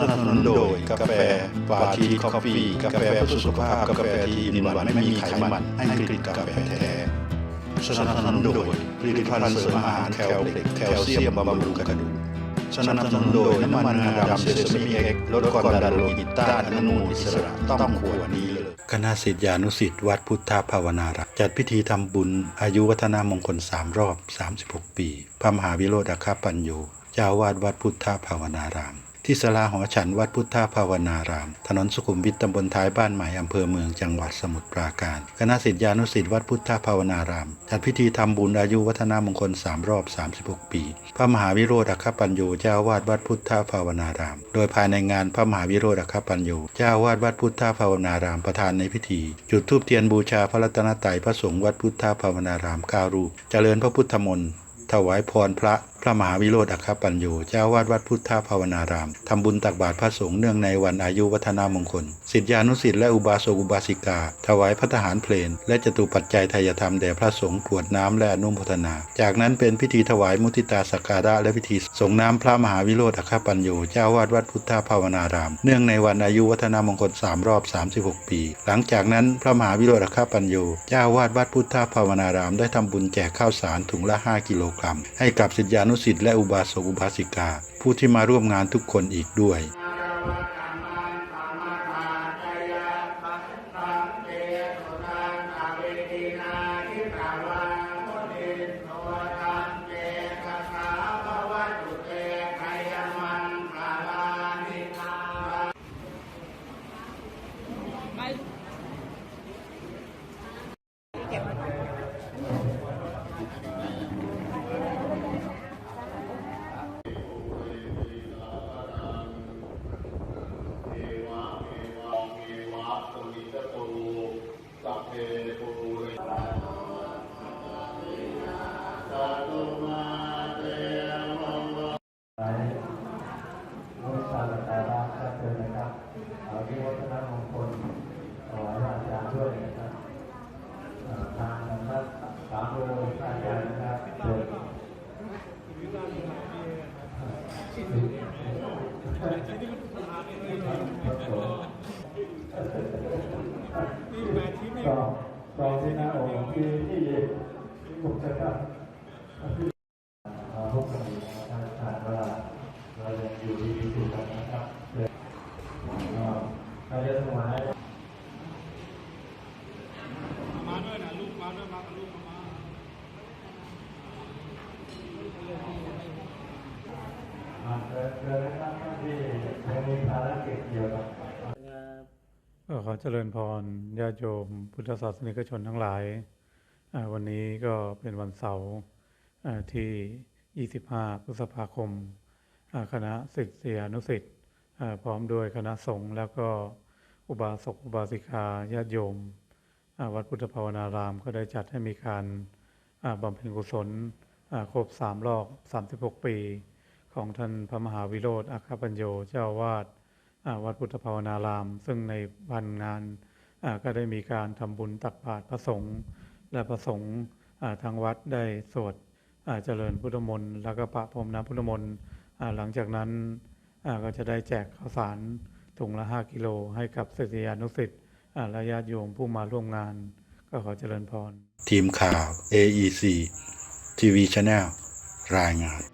สนัตนาโดยกาแฟปาทีคอฟฟี่กาแฟเพื่อสุขภาพกาแฟที่มีหวานไม่มีไขมันให้กลิ่นกาแฟแท้สนับสนุนโดยผลิตภัณฑ์เสริมอาหารแคลเล็กแคลเซียมบำรุงกระดูกสนับสนุนโดยน้ำมันงาดำเซซามิเอ็กลดความดันโลหิตต้านอนุมูลอิสระต้องขวดนี้เลยคณะศิษยานุศิษย์วัดพุทธภาวนารามจัดพิธีทำบุญ อายุวัฒนามงคล3รอบ 36 ปี พระมหาวิโรธอาคาปัญโยเจ้าวาดวัดพุทธภาวนาราม ที่ศาลาหอฉันวัดพุทธภาวนาราม ถนนสุขุมวิทตำบลท้ายบ้านใหม่อำเภอเมืองจังหวัดสมุทรปราการ คณะศิษยานุศิษย์วัดพุทธภาวนาราม จัดพิธีทำบุญอายุวัฒนามงคล 3 รอบ 36 ปี พระมหาวิโรธอัคปัญโยเจ้าวาดวัดพุทธภาวนาราม โดยภายในงานพระมหาวิโรธอัคปัญโยเจ้าวาดวัดพุทธภาวนารามประธานในพิธี จุดธูปเทียนบูชาพระรัตนตรัยพระสงฆ์วัดพุทธภาวนารามเก้ารูปเจริญพระพุทธมนต์ถวายพรพระ ระมหาวิโรธอัคคปัญโยเจ้าวาดวัดพุทธภาวนารามทำบุญตักบาตรพระสงฆ์เนื่องในวันอายุวัฒนามงคลศิษยานุศิษย์และอุบาสกอุบาสิกา ถวายพระทหารเพลน และจตุปัจจัยทายธรรมแด่พระสงฆ์กรวดน้ำและอนุโมทนา จากนั้นเป็นพิธีถวายมุทิตาสักการะและพิธีส่งน้ำพระมหาวิโรธอัคคปัญโยเจ้าวาดวัดพุทธภาวนาราม เนื่องในวันอายุวัฒนามงคลสามรอบ 36 ปี หลังจากนั้นพระมหาวิโรธอัคคปัญโยเจ้าวาดวัดพุทธภาวนาราม ได้ทำบุญแจกข้าวสารถุงละ 5 กิโลกรัมให้กับศิษยานุศิษย์และอุบาสกอุบาสิกา ผู้ที่มาร่วมงานทุกคนอีกด้วยา ก็ตอนที่หน้าอกที่ที่ผมจะทำเราพบกันอีกนะครับถ้าว่าเรายังอยู่ที่ที่สุดกันนะครับเดี๋ยวก็ใครจะถวายมาด้วยนะลูกมาด้วยมากับลูกมา เกิดเกิดนะครับท่านที่ยังมีภารกิจเกี่ยวกับก็ขอเจริญพรญาติโยม พุทธศาสนิกชนทั้งหลาย วันนี้ก็เป็นวันเสาร์ที่ 25 พฤษภาคม คณะศิษยานุศิษย์พร้อมด้วยคณะสงฆ์แล้วก็อุบาสกอุบาสิกาญาติโยม วัดพุทธภาวนารามก็ได้จัดให้มีการบำเพ็ญกุศลอ่าครบ 3 รอบ 36 ปี ของท่านพระมหาวิโรธอัคปัญโยเจ้าวาดวัดพุทธภาวนาราม ซึ่งในวันงานก็ได้มีการทำบุญตักบาตรพระสงฆ์และพระสงฆ์ทางวัดได้สวดเจริญพุทธมนต์แล้วก็ประพรมน้ำพุทธมนต์หลังจากนั้นก็จะได้แจกข้าวสารถุงละ 5 กิโลให้กับศิษยานุศิษย์และญาติโยมผู้มาร่วมงาน ก็ขอเจริญพร ทีมข่าว AEC TV Channel รายงาน